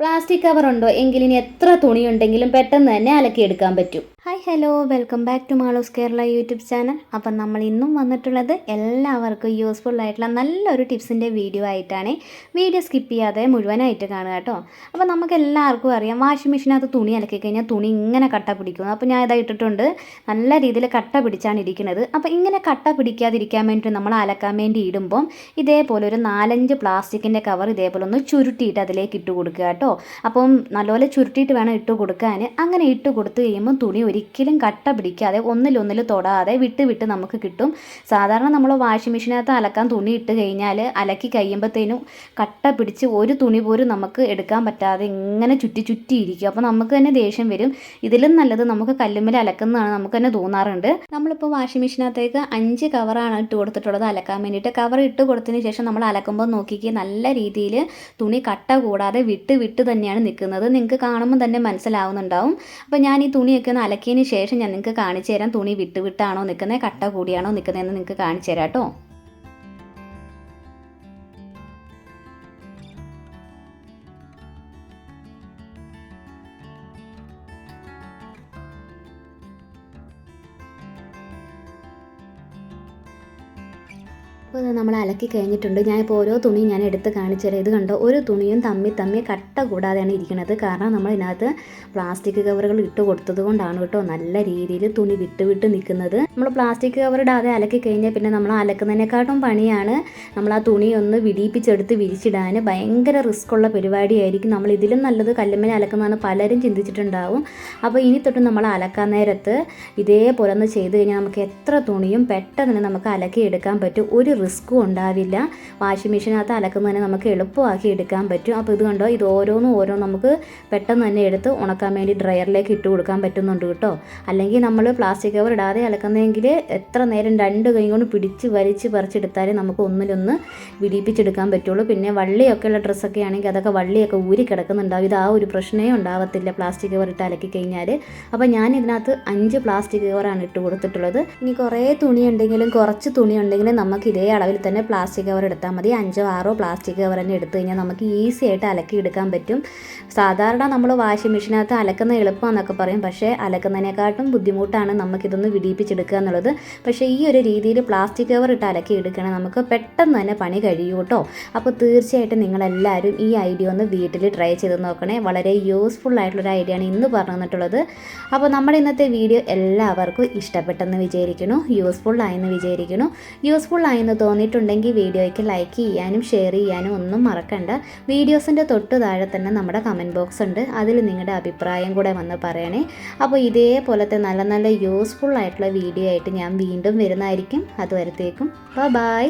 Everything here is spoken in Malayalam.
പ്ലാസ്റ്റിക് കവർ ഉണ്ടോ എങ്കിലിനി എത്ര തുണിയുണ്ടെങ്കിലും പെട്ടെന്ന് തന്നെ അലക്കിയെടുക്കാൻ പറ്റും. Hi hello. Welcome back to Malos Kerala YouTube channel. അപ്പം നമ്മൾ ഇന്നും വന്നിട്ടുള്ളത് എല്ലാവർക്കും യൂസ്ഫുൾ ആയിട്ടുള്ള നല്ലൊരു ടിപ്സിന്റെ വീഡിയോ ആയിട്ടാണ്. വീഡിയോ സ്കിപ്പ് ചെയ്യാതെ മുഴുവനായിട്ട് കാണുക കേട്ടോ. അപ്പോൾ നമുക്ക് എല്ലാവർക്കും അറിയാം വാഷിംഗ് മെഷീനകത്ത് തുണി അലക്കി കഴിഞ്ഞാൽ തുണി ഇങ്ങനെ കട്ട പിടിക്കും. അപ്പോൾ ഞാൻ ഇതാ ഇട്ടിട്ടുണ്ട്. നല്ല രീതിയിൽ കട്ട പിടിച്ചാണ് ഇരിക്കുന്നത്. അപ്പോൾ ഇങ്ങനെ കട്ട പിടിക്കാതിരിക്കാൻ വേണ്ടിയിട്ട് നമ്മൾ അലക്കാൻ വേണ്ടി ഇടുമ്പം ഇതേപോലെ ഒരു നാലഞ്ച് പ്ലാസ്റ്റിക്കിന്റെ കവർ ഇതേപോലെ ഒന്ന് ചുരുട്ടിയിട്ട് അതിലേക്ക് ഇട്ട് കൊടുക്കുക കേട്ടോ. അപ്പം നല്ലപോലെ ചുരുട്ടിയിട്ട് വേണം ഇട്ട് കൊടുക്കാൻ. അങ്ങനെ ഇട്ട് കൊടുത്തു കഴിയുമ്പോൾ തുണി ഒരിക്കലും കട്ട പിടിക്കാതെ ഒന്നിലൊന്നിൽ തൊടാതെ വിട്ട് വിട്ട് നമുക്ക് കിട്ടും. സാധാരണ നമ്മൾ വാഷിംഗ് മെഷീനകത്ത് അലക്കാൻ തുണി ഇട്ട് കഴിഞ്ഞാൽ അലക്കി കഴിയുമ്പോഴത്തേനും കട്ട പിടിച്ച് ഒരു തുണി പോലും നമുക്ക് എടുക്കാൻ പറ്റാതെ ഇങ്ങനെ ചുറ്റി ചുറ്റി ഇരിക്കും. അപ്പോൾ നമുക്ക് തന്നെ ദേഷ്യം വരും. ഇതിലും നല്ലത് നമുക്ക് കല്ലുമ്മൽ അലക്കുന്നതാണ് നമുക്ക് തന്നെ തോന്നാറുണ്ട്. നമ്മളിപ്പോൾ വാഷിംഗ് മെഷീനകത്തേക്ക് അഞ്ച് കവറാണ് ഇട്ട് കൊടുത്തിട്ടുള്ളത് അലക്കാൻ വേണ്ടിയിട്ട്. കവർ ഇട്ട് കൊടുത്തതിന് ശേഷം നമ്മൾ അലക്കുമ്പോൾ നോക്കിക്കുക നല്ല രീതിയിൽ തുണി കട്ട കൂടാതെ വിട്ട് വിട്ട് തന്നെയാണ് നിൽക്കുന്നത്. നിങ്ങൾക്ക് കാണുമ്പോൾ തന്നെ മനസ്സിലാവുന്നുണ്ടാവും. അപ്പോൾ ഞാൻ ഈ തുണിയൊക്കെ ഒന്ന് അലക്കിയതിന് ശേഷം ഞാൻ നിങ്ങൾക്ക് കാണിച്ചു തരാം തുണി വിട്ട് വിട്ടാണോ നിൽക്കുന്നത്? കട്ട കൂടിയാണോ നിൽക്കുന്നതെന്ന് നിങ്ങൾക്ക് കാണിച്ചു തരാം കേട്ടോ. അപ്പോൾ ഇത് നമ്മൾ അലക്കി കഴിഞ്ഞിട്ടുണ്ട്. ഞാൻ ഞാനിപ്പോൾ ഓരോ തുണി ഞാൻ എടുത്ത് കാണിച്ചു തരാം ഇത് കണ്ടോ? ഒരു തുണിയും തമ്മി തമ്മി കട്ട കൂടാതെയാണ് ഇരിക്കുന്നത്. കാരണം നമ്മൾ ഇതിനകത്ത് പ്ലാസ്റ്റിക് കവറുകൾ ഇട്ട് കൊടുത്തത് കൊണ്ടാണ് കേട്ടോ നല്ല രീതിയിൽ തുണി വിട്ട് വിട്ട് നിൽക്കുന്നത്. നമ്മൾ പ്ലാസ്റ്റിക് കവർ ഇടാതെ അലക്കി കഴിഞ്ഞാൽ പിന്നെ നമ്മൾ അലക്കുന്നതിനെക്കാട്ടും പണിയാണ് നമ്മൾ ആ തുണി ഒന്ന് വിടിയിപ്പിച്ചെടുത്ത് വിരിച്ചിടാൻ. ഭയങ്കര റിസ്ക് ഉള്ള പരിപാടിയായിരിക്കും. നമ്മൾ ഇതിലും നല്ലത് കല്ലുമ്മൽ അലക്കുന്നതാണ് പലരും ചിന്തിച്ചിട്ടുണ്ടാവും. അപ്പോൾ ഇനി തൊട്ട് നമ്മൾ അലക്കാൻ നേരത്ത് ഇതേപോലെ ഒന്ന് ചെയ്ത് കഴിഞ്ഞാൽ നമുക്ക് എത്ര തുണിയും പെട്ടെന്ന് നമുക്ക് അലക്കി എടുക്കാൻ പറ്റും. ഒരു റിസ്ക്കും ഉണ്ടാവില്ല. വാഷിംഗ് മെഷീനകത്ത് അലക്കുന്നതിന് നമുക്ക് എളുപ്പമാക്കി എടുക്കാൻ പറ്റും. അപ്പോൾ ഇത് കണ്ടോ ഇത് ഓരോന്നും ഓരോന്നും നമുക്ക് പെട്ടെന്ന് തന്നെ എടുത്ത് ഉണക്കാൻ വേണ്ടി ഡ്രയറിലേക്ക് ഇട്ട് കൊടുക്കാൻ പറ്റുന്നുണ്ട് കേട്ടോ. അല്ലെങ്കിൽ നമ്മൾ പ്ലാസ്റ്റിക് കവർ ഇടാതെ അലക്കുന്നതെങ്കിൽ എത്ര നേരം രണ്ട് കൈ കൊണ്ട് പിടിച്ച് വലിച്ച് പറിച്ചെടുത്താലേ നമുക്ക് ഒന്നിലൊന്ന് വിടിപ്പിച്ചെടുക്കാൻ പറ്റുള്ളൂ. പിന്നെ വള്ളിയൊക്കെയുള്ള ഡ്രസ്സൊക്കെ ആണെങ്കിൽ അതൊക്കെ വള്ളിയൊക്കെ ഊരി കിടക്കുന്നുണ്ടാവും. ഇത് ആ ഒരു പ്രശ്നമേ ഉണ്ടാവത്തില്ല പ്ലാസ്റ്റിക് കവർ ഇട്ട് അലക്കി കഴിഞ്ഞാൽ അപ്പോൾ ഞാൻ ഇതിനകത്ത് അഞ്ച് പ്ലാസ്റ്റിക് കവറാണ് ഇട്ട് കൊടുത്തിട്ടുള്ളത്. ഇനി കുറേ തുണി ഉണ്ടെങ്കിലും കുറച്ച് തുണി ഉണ്ടെങ്കിലും നമുക്ക് ഇതേ അളവിൽ തന്നെ പ്ലാസ്റ്റിക് കവർ എടുത്താൽ മതി. അഞ്ചോ ആറോ പ്ലാസ്റ്റിക് കവർ തന്നെ എടുത്തു കഴിഞ്ഞാൽ നമുക്ക് ഈസി ആയിട്ട് അലക്കി എടുക്കാൻ പറ്റും. സാധാരണ നമ്മൾ വാഷിംഗ് മെഷീനകത്ത് അലക്കുന്ന എളുപ്പമെന്നൊക്കെ പറയും. പക്ഷേ അലക്കുന്നതിനെക്കാട്ടും ബുദ്ധിമുട്ടാണ് നമുക്കിതൊന്ന് വിടിയിപ്പിച്ചെടുക്കുക എന്നുള്ളത്. പക്ഷേ ഈ ഒരു രീതിയിൽ പ്ലാസ്റ്റിക് കവർ ഇട്ട് അലക്കി എടുക്കുകയാണെങ്കിൽ നമുക്ക് പെട്ടെന്ന് തന്നെ പണി കഴിയും കേട്ടോ അപ്പോൾ തീർച്ചയായിട്ടും നിങ്ങളെല്ലാവരും ഈ ഐഡിയ ഒന്ന് വീട്ടിൽ ട്രൈ ചെയ്ത് നോക്കണേ. വളരെ യൂസ്ഫുൾ ആയിട്ടുള്ളൊരു ഐഡിയ ആണ് ഇന്ന് പറഞ്ഞു തന്നിട്ടുള്ളത്. അപ്പോൾ നമ്മുടെ ഇന്നത്തെ വീഡിയോ എല്ലാവർക്കും ഇഷ്ടപ്പെട്ടെന്ന് വിചാരിക്കുന്നു. യൂസ്ഫുൾ ആയെന്ന് വിചാരിക്കുന്നു. യൂസ്ഫുൾ ആയെന്ന് തോന്നിയിട്ടുണ്ടെങ്കിൽ വീഡിയോയ്ക്ക് ലൈക്ക് ചെയ്യാനും ഷെയർ ചെയ്യാനും ഒന്നും മറക്കണ്ട. വീഡിയോസിന്റെ തൊട്ട് താഴെ തന്നെ നമ്മുടെ കമന്റ് ബോക്സ് ഉണ്ട്. അതിൽ നിങ്ങളുടെ അഭിപ്രായം കൂടെ വന്ന് പറയണേ. അപ്പോൾ ഇതേപോലത്തെ നല്ല നല്ല യൂസ്ഫുൾ ആയിട്ടുള്ള വീഡിയോ ആയിട്ട് ഞാൻ വീണ്ടും വരുന്നതായിരിക്കും. അതുവരത്തേക്കും. ബൈ